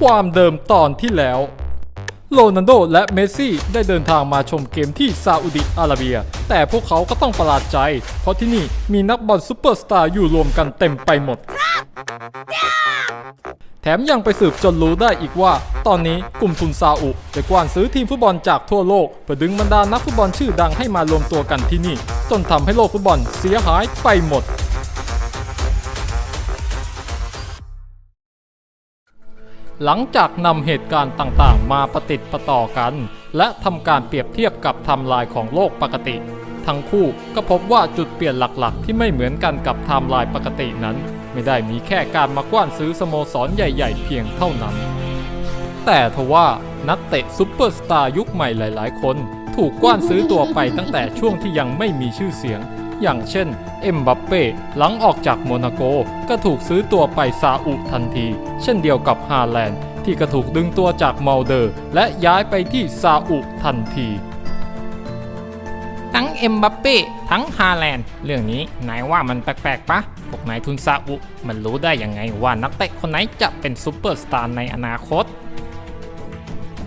ความเดิมตอนที่แล้ว โรนัลโดและเมสซี่ได้เดินทางมาชมเกมที่ซาอุดิอาระเบีย แต่พวกเขาก็ต้องประหลาดใจ เพราะที่นี่มีนักบอลซูเปอร์สตาร์อยู่รวมกันเต็มไปหมด แถมยังไปสืบจนรู้ได้อีกว่า ตอนนี้กลุ่มทุนซาอุได้กว้านซื้อทีมฟุตบอลจากทั่วโลกเพื่อดึงบรรดานักฟุตบอลชื่อดังให้มารวมตัวกันที่นี่ จนทำให้โลกฟุตบอลเสียหายไปหมด หลังจากนำเหตุการณ์ต่างๆ มาประติดประต่อกัน และทำการเปรียบเทียบกับไทม์ไลน์ของโลกปกติ ทั้งคู่ก็พบว่าจุดเปลี่ยนหลักๆ ที่ไม่เหมือนกันกับไทม์ไลน์ปกตินั้น ไม่ได้มีแค่การมากว้านซื้อสโมสรใหญ่ๆ เพียงเท่านั้น แต่ทว่านักเตะซุปเปอร์สตาร์ยุคใหม่หลายๆ คน ถูกกว้านซื้อตัวไปตั้งแต่ช่วงที่ยังไม่มีชื่อเสียง อย่างเช่น เอ็มบัปเป้หลังออกจากโมนาโก ก็ถูกซื้อตัวไปซาอุทันที เช่นเดียวกับฮาแลนด์ที่ก็ถูกดึงตัวจากเมาเดอร์ และย้ายไปที่ซาอุทันที ทั้งเอ็มบัปเป้ทั้งฮาแลนด์เรื่องนี้นายว่ามันแปลกๆปะพวกนายทุนซาอุมันรู้ได้ยังไงว่านักเตะคนไหนจะเป็นซูเปอร์สตาร์ในอนาคต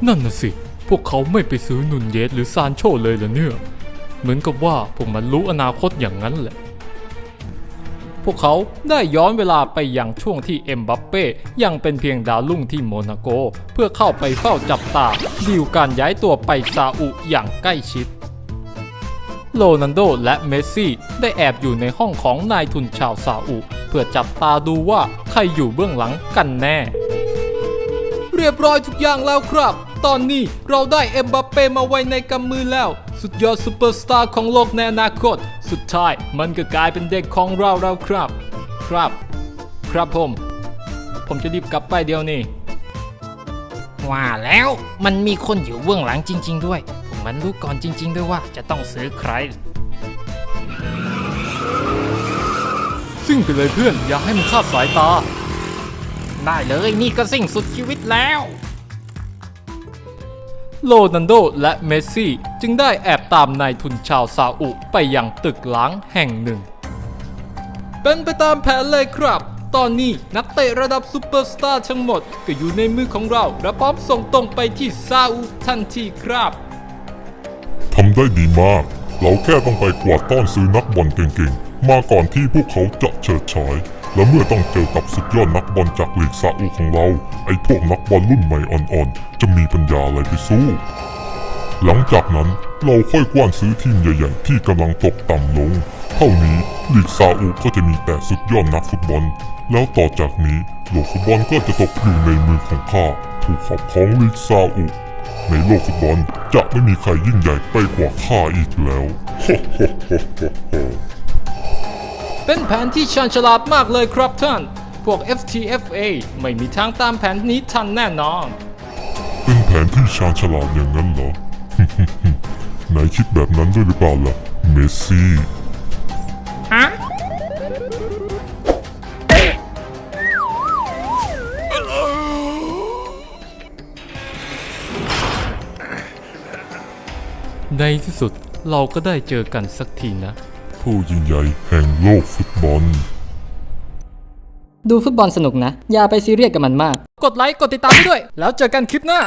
นั่นน่ะสิ พวกเขาไม่ไปซื้อนุนเยสหรือซานโชเลยเหรอเนี่ย เหมือนกับว่าพวกมันรู้อนาคตอย่างนั้นแหละ พวกเขาได้ย้อนเวลาไปยังช่วงที่เอ็มบัปเป้ยังเป็นเพียงดาวรุ่งที่โมนาโก เพื่อเข้าไปเฝ้าจับตาดีลการย้ายตัวไปซาอุอย่างใกล้ชิดโรนัลโดและเมสซี่ได้แอบอยู่ในห้องของนายทุนชาวซาอุเพื่อจับตาดูว่าใครอยู่เบื้องหลังกันแน่ เรียบร้อยทุกอย่างแล้วครับ ตอนนี้เราได้เอ็มบัปเป้มาไว้ในกำมือแล้ว สุดยอดซูเปอร์สตาร์ของโลกในอนาคต สุดท้ายมันก็กลายเป็นเด็กของเราแล้วครับ ครับ ครับผม ผมจะรีบกลับไปเดี๋ยวนี้ว่าแล้วมันมีคนอยู่เบื้องหลังจริง ๆ ด้วย ผมมันรู้ก่อนจริง ๆ ด้วยว่าจะต้องซื้อใคร ซิ่งไปเลยเพื่อนอย่าให้มันคลาดสายตา ได้เลยนี่ก็สิ่งสุดชีวิตแล้ว โรนัลโดและเมสซี่จึงได้แอบตามนายทุนชาวซาอุไปยังตึกล้างแห่งหนึ่ง เป็นไปตามแผนเลยครับ ตอนนี้นักเตะระดับซูเปอร์สตาร์ทั้งหมด ก็อยู่ในมือของเราและพร้อมส่งตรงไปที่ซาอุทันทีครับทำได้ดีมาก เราแค่ต้องไปกวาดต้อนซื้อนักบอลเก่งๆ มาก่อนที่พวกเขาจะเฉิดฉาย และเมื่อต้องเจอกับสุดยอดนักบอลจากลีกซาอุของเรา ไอ้พวกนักบอลรุ่นใหม่อ่อนๆ จะมีปัญญาอะไรไปสู้ หลังจากนั้นเราค่อยกว้านซื้อทีมใหญ่ๆ ที่กำลังตกต่ำลง เท่านี้ลีกซาอุก็จะมีแต่สุดยอดนักฟุตบอล แล้วต่อจากนี้โลกฟุตบอลก็จะตกอยู่ในมือของข้าผู้ขอบของลีกซาอุในโลกฟุตบอลจะไม่มีใครยิ่งใหญ่ไปกว่าข้าอีกแล้ว เป็นแผนที่ชาญฉลาดมากเลยครับท่าน พวก FTFA ไม่มีทางตามแผนนี้ทันแน่นอน เป็นแผนที่ชาญฉลาดอย่างนั้นเหรอไหนคิดแบบนั้นด้วยหรือเปล่าล่ะ เมสซี่ ฮะ ในที่สุดเราก็ได้เจอกันสักทีนะ ผู้ยิ่งใหญ่แห่งโลกฟุตบอล ดูฟุตบอลสนุกนะ อย่าไปซีเรียสกับมันมาก กดไลค์ กดติดตามให้ด้วย แล้วเจอกันคลิปหน้า